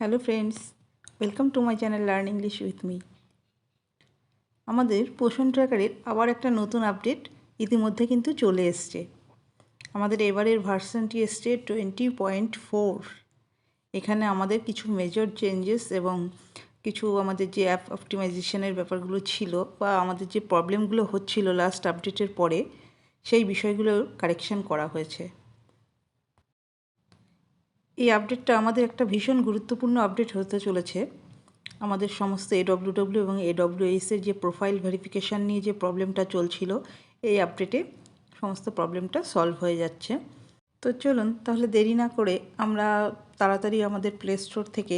Hello friends welcome to my channel learn English with me আমাদের পোষণ ট্র্যাকারের আবার একটা নতুন আপডেট ইতিমধ্যে কিন্তু চলে এসছে। আমাদের এবারের ভার্সনটি এসছে টোয়েন্টি পয়েন্ট ফোর এখানে আমাদের কিছু মেজর চেঞ্জেস এবং কিছু আমাদের যে অ্যাপ অপটিমাইজেশনের ব্যাপারগুলো ছিল বা আমাদের যে প্রবলেমগুলো হচ্ছিল লাস্ট আপডেটের পরে, সেই বিষয়গুলো কারেকশন করা হয়েছে। এই আপডেটটা আমাদের একটা ভীষণ গুরুত্বপূর্ণ আপডেট হতে চলেছে। আমাদের সমস্ত এডব্লিউডব্লিউ এবং এডব্লিউএসের যে প্রোফাইল ভেরিফিকেশান নিয়ে যে প্রবলেমটা চলছিল, এই আপডেটে সমস্ত প্রবলেমটা সলভ হয়ে যাচ্ছে। তো চলুন, তাহলে দেরি না করে আমরা তাড়াতাড়ি আমাদের প্লে স্টোর থেকে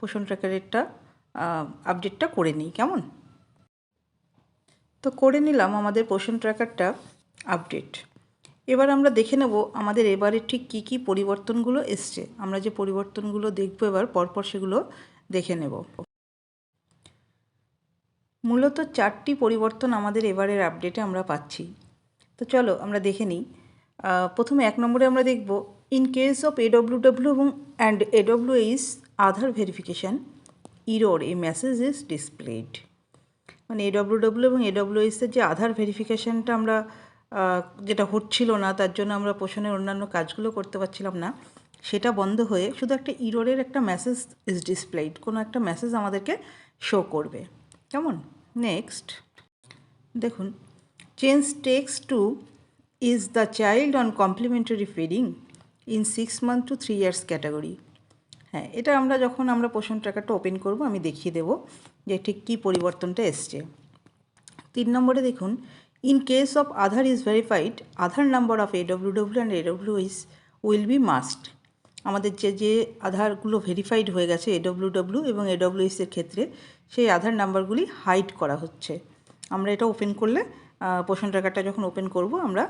পোষণ ট্র্যাকারেরটা আপডেটটা করে নিই, কেমন? তো করে নিলাম আমাদের পোষণ ট্র্যাকারটা আপডেট এবার আমরা দেখে নেব আমাদের এবারে ঠিক কী কী পরিবর্তনগুলো এসছে। আমরা যে পরিবর্তনগুলো দেখব এবার পরপর সেগুলো দেখে নেব। মূলত চারটি পরিবর্তন আমাদের এবারের আপডেটে আমরা পাচ্ছি। তো চলো আমরা দেখে নিই। প্রথমে এক নম্বরে আমরা দেখব ইন কেস অফ এডব্লিউডব্লিউ এবং and AWHS Aadhaar verification error a message is displayed মানে এডব্লিউডব্লিউ এবং এডব্লিউএইসের যে আধার ভেরিফিকেশানটা আমরা যেটা হচ্ছিল না, তার জন্য আমরা পোষণের অন্যান্য কাজগুলো করতে পারছিলাম না। সেটা বন্ধ হয়ে শুধু একটা ইরোরের একটা মেসেজ ইজ ডিসপ্লেড কোনো একটা মেসেজ আমাদেরকে শো করবে। কেমন? নেক্সট দেখুন change text to is the child on complementary feeding in six month to three years category হ্যাঁ এটা আমরা যখন আমরা পোষণ ট্র্যাকারটা ওপেন করব, আমি দেখিয়ে দেব যে ঠিক কী পরিবর্তনটা এসছে। তিন নম্বরে দেখুন in case of Aadhaar is verified Aadhaar number of AWW and AWS will be must আমাদের যে যে আধারগুলো ভেরিফাইড হয়ে গেছে এডব্লিউডব্লিউ এবং এডব্লিউএসের ক্ষেত্রে, সেই আধার নাম্বারগুলি হাইড করা হচ্ছে। আমরা এটা ওপেন করলে পোষণ ট্র্যাকারটা যখন ওপেন করব, আমরা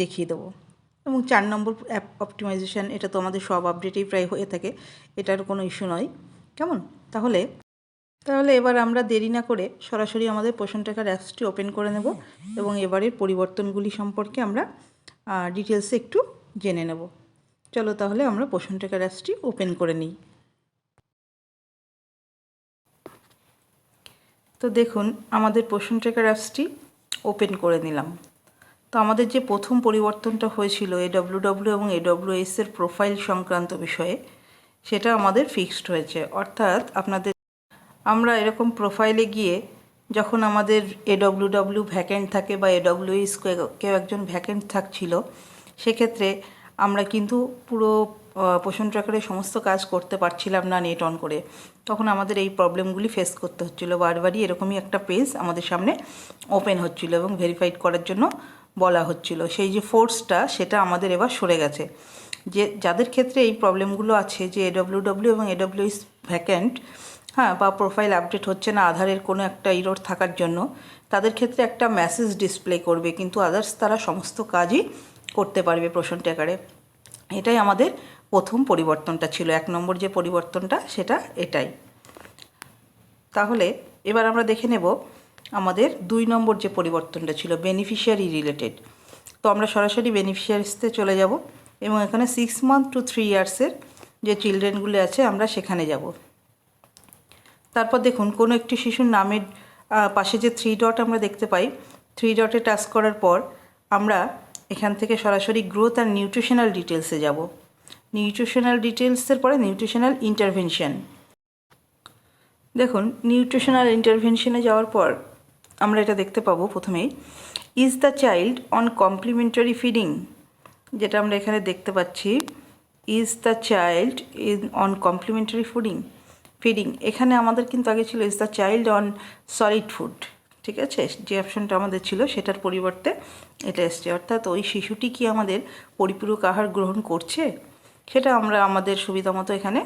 দেখিয়ে দেবো। এবং চার নম্বর অ্যাপ অপটিমাইজেশান এটা তো আমাদের সব আপডেটেই প্রায় হয়ে থাকে, এটার কোনো ইস্যু নয়। কেমন? তাহলে তাহলে এবার আমরা দেরি না করে সরাসরি আমাদের পোষণ টাকার অ্যাপসটি ওপেন করে নেব এবং এবারের পরিবর্তনগুলি সম্পর্কে আমরা ডিটেলসে একটু জেনে নেব। চলো তাহলে আমরা পোষণ টাকার অ্যাপসটি ওপেন করে নিই। তো দেখুন, আমাদের পোষণ ট্রেকার অ্যাপসটি ওপেন করে নিলাম। তো আমাদের যে প্রথম পরিবর্তনটা হয়েছিল এডব্লিউডব্লিউ এবং এডব্লিউএসের প্রোফাইল সংক্রান্ত বিষয়ে, সেটা আমাদের ফিক্সড হয়েছে। অর্থাৎ আপনাদের আমরা এরকম প্রোফাইলে গিয়ে যখন আমাদের এডব্লিউডব্লিউ ভ্যাকেন্ট থাকে বা এডব্লিউএস কেউ একজন ভ্যাকেন্ট থাকছিল, সেক্ষেত্রে আমরা কিন্তু পুরো পোষণ ট্র্যাকারে সমস্ত কাজ করতে পারছিলাম না নেট অন করে। তখন আমাদের এই প্রবলেমগুলি ফেস করতে হচ্ছিল। বারবারই এরকমই একটা পেজ আমাদের সামনে ওপেন হচ্ছিল এবং ভেরিফাইড করার জন্য বলা হচ্ছিল। সেই যে ফোর্সটা সেটা আমাদের এবার সরে গেছে। যে, যাদের ক্ষেত্রে এই প্রবলেমগুলো আছে, যে এডব্লিউডব্লিউ এবং এডব্লিউএস ভ্যাকেন্ট হ্যাঁ বা প্রোফাইল আপডেট হচ্ছে না, আধারের কোনো একটা ইরোর থাকার জন্য, তাদের ক্ষেত্রে একটা মেসেজ ডিসপ্লে করবে, কিন্তু আদার্স তারা সমস্ত কাজই করতে পারবে প্রশ্ন ট্যাকারে এটাই আমাদের প্রথম পরিবর্তনটা ছিল, এক নম্বর যে পরিবর্তনটা, সেটা এটাই। তাহলে এবার আমরা দেখে নেব আমাদের দুই নম্বর যে পরিবর্তনটা ছিল বেনিফিশিয়ারি রিলেটেড তো আমরা সরাসরি বেনিফিশিয়ারিসতে চলে যাব, এবং এখানে সিক্স মান্থ টু থ্রি ইয়ার্সের যে চিলড্রেনগুলো আছে, আমরা সেখানে যাব। তারপর দেখুন, কোনো একটি শিশুর নামের পাশে যে থ্রি ডট আমরা দেখতে পাই থ্রি ডটে টাচ করার পর আমরা এখান থেকে সরাসরি গ্রোথ আর নিউট্রিশনাল ডিটেলসে যাব। নিউট্রিশনাল ডিটেলসের পরে নিউট্রিশনাল ইন্টারভেনশন দেখুন নিউট্রিশনাল ইন্টারভেনশনে যাওয়ার পর আমরা এটা দেখতে পাবো প্রথমেই। Is the child on complementary feeding যেটা আমরা এখানে দেখতে পাচ্ছি। Is the child in on complementary fooding feeding এখানে আমাদের কিন্তু আগে ছিল is the child on solid food ঠিক আছে? যে অপশনটা আমাদের ছিল সেটার পরিবর্তে এটা এসছে। অর্থাৎ ওই শিশুটি কি আমাদের পরিপূরক আহার গ্রহণ করছে? সেটা আমরা আমাদের সুবিধা মতো এখানে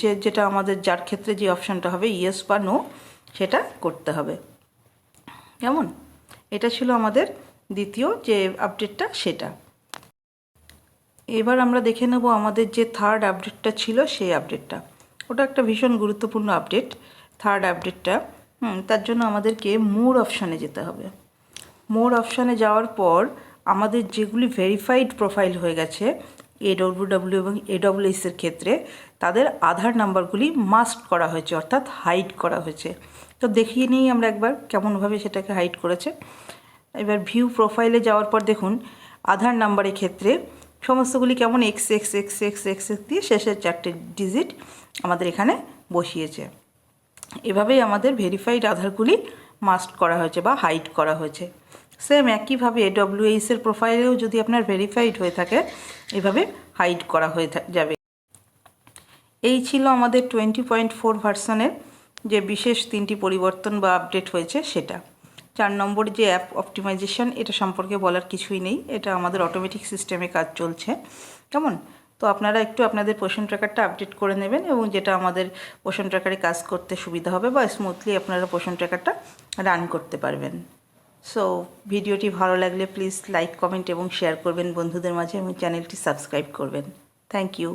যে, যেটা আমাদের যার ক্ষেত্রে যে অপশানটা হবে ইয়েস বা নো সেটা করতে হবে। কেমন? এটা ছিল আমাদের দ্বিতীয় যে আপডেটটা সেটা। এবার আমরা দেখে নেব আমাদের যে থার্ড আপডেটটা ছিল সেই আপডেটটা ওটা একটা ভীষণ গুরুত্বপূর্ণ আপডেট থার্ড আপডেটটা তার জন্য আমাদেরকে মোর অপশানে যেতে হবে। মোর অপশানে যাওয়ার পর আমাদের যেগুলি ভেরিফাইড প্রোফাইল হয়ে গেছে এডব্লিউডব্লিউ এবং এডব্লিউএসের ক্ষেত্রে, তাদের আধার নাম্বারগুলি মাস্ক করা হয়েছে, অর্থাৎ হাইড করা হয়েছে। তো দেখিয়ে নিই আমরা একবার কেমনভাবে সেটাকে হাইড করেছে। এবার ভিউ প্রোফাইলে যাওয়ার পর দেখুন, আধার নাম্বারের ক্ষেত্রে সমস্তগুলি কেমন X X X X X X দিয়ে শেষের চারটে ডিজিট আমাদের এখানে বসিয়েছে। এভাবেই আমাদের ভেরিফাইড আধারগুলি মাস্ট করা হয়েছে বা হাইড করা হয়েছে। সেম একইভাবে ডব্লিউএইচের প্রোফাইলেও যদি আপনার ভেরিফাইড হয়ে থাকে, এভাবে হাইড করা হয়ে যাবে। এই ছিল আমাদের টোয়েন্টি পয়েন্ট ফোর ভার্সনের যে বিশেষ তিনটি পরিবর্তন বা আপডেট হয়েছে সেটা। চার নম্বর যে অ্যাপ অপটিমাইজেশন, এটা সম্পর্কে বলার কিছুই নেই। এটা আমাদের অটোমেটিক সিস্টেমে কাজ চলছে। কেমন? তো আপনারা একটু আপনাদের পোষণ ট্র্যাকারটা আপডেট করে নেবেন এবং যেটা আমাদের পোষণ ট্র্যাকারে কাজ করতে সুবিধা হবে বা স্মুথলি আপনারা পোষণ ট্র্যাকারটা রান করতে পারবেন। সো ভিডিওটি ভালো লাগলে প্লিজ লাইক কমেন্ট এবং শেয়ার করবেন বন্ধুদের মাঝে এবং চ্যানেলটি সাবস্ক্রাইব করবেন। Thank you